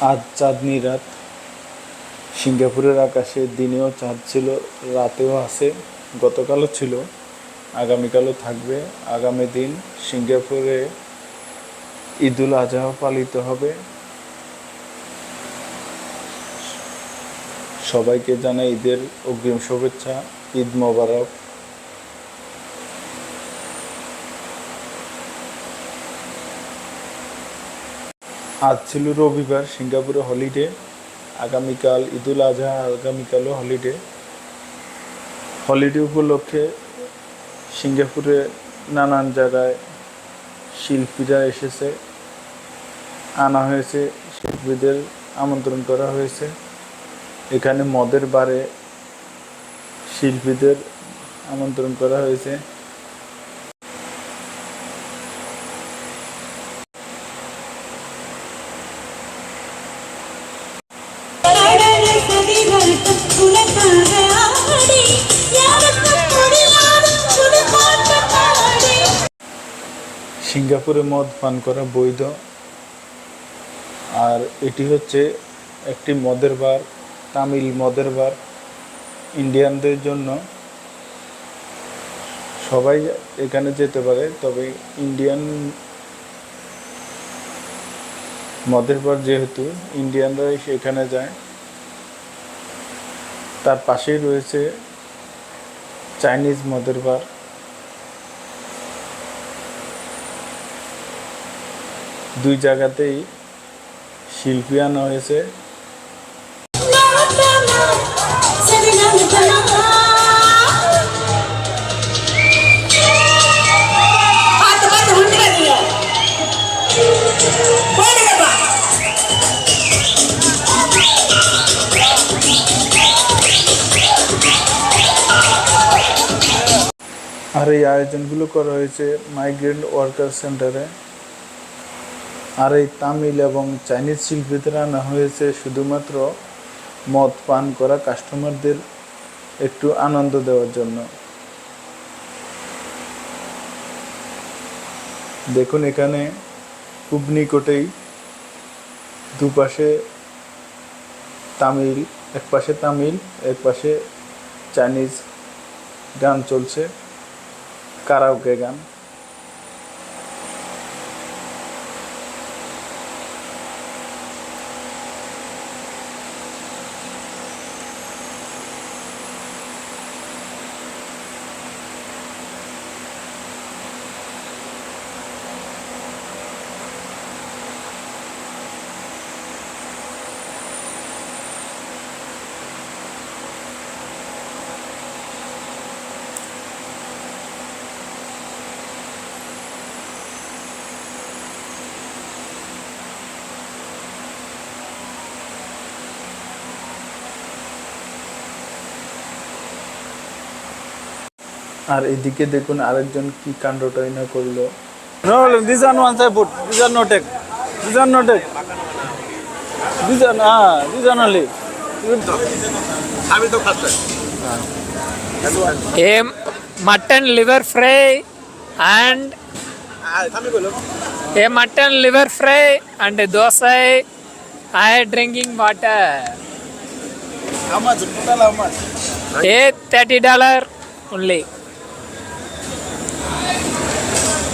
আজ চাঁদনি রাত। সিঙ্গাপুরের আকাশে দিনেও চাঁদ ছিল, রাতেও আছে, গতকালও ছিল, আগামীকালও থাকবে। আগামী দিন সিঙ্গাপুরে ঈদুল আজহা পালিত হবে। সবাইকে জানাই ঈদের অগ্রিম শুভেচ্ছা, ঈদ মোবারক। আজ ছিল রবিবার, সিঙ্গাপুরে হলিডে আগামীকাল ঈদুল আজহা, আগামীকালও হলিডে হলিডে উপলক্ষে সিঙ্গাপুরে নানান জায়গায় শিল্পীরা এসেছে। আনা হয়েছে, শিল্পীদের আমন্ত্রণ করা হয়েছে। এখানে মদের বারে শিল্পীদের আমন্ত্রণ করা হয়েছে। সিঙ্গাপুরে মদ পান করা বৈধ। আর এটি হচ্ছে একটি মদের বার, তামিল মদের বার। ইন্ডিয়ানদের জন্য সবাই এখানে যেতে পারে, তবে ইন্ডিয়ান মদের বার যেহেতু ইন্ডিয়ানরাই সেখানে যায়, তার পাশেই রয়েছে চাইনিজ মদের বার। দুই জায়গাতেই শিল্পী আনা হয়েছে। আর এই আয়োজনগুলো করা হয়েছে মাইগ্রেন্ট ওয়ার্কার সেন্টারে। আর এই তামিল এবং চাইনিজ শিল্পীদের আনা হয়েছে শুধুমাত্র মদ পান করা কাস্টমারদের একটু আনন্দ দেওয়ার জন্য। দেখুন এখানে খুব নিকটেই দুপাশে তামিল এক পাশে তামিল এক পাশে চাইনিজ গান চলছে, কারাওকে গান। আর এদিকে দেখুন আরেকজন কি কাণ্ডটাই না করল are ones I put. These are no tech. These are no tech. These are ah, these are only. আমি তো খাচ্ছি fry and আমি বললাম a mutton liver fry and a dosa I drinking water how much total how much a thirty dollar only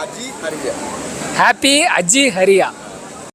Hariya happy अजी हरिया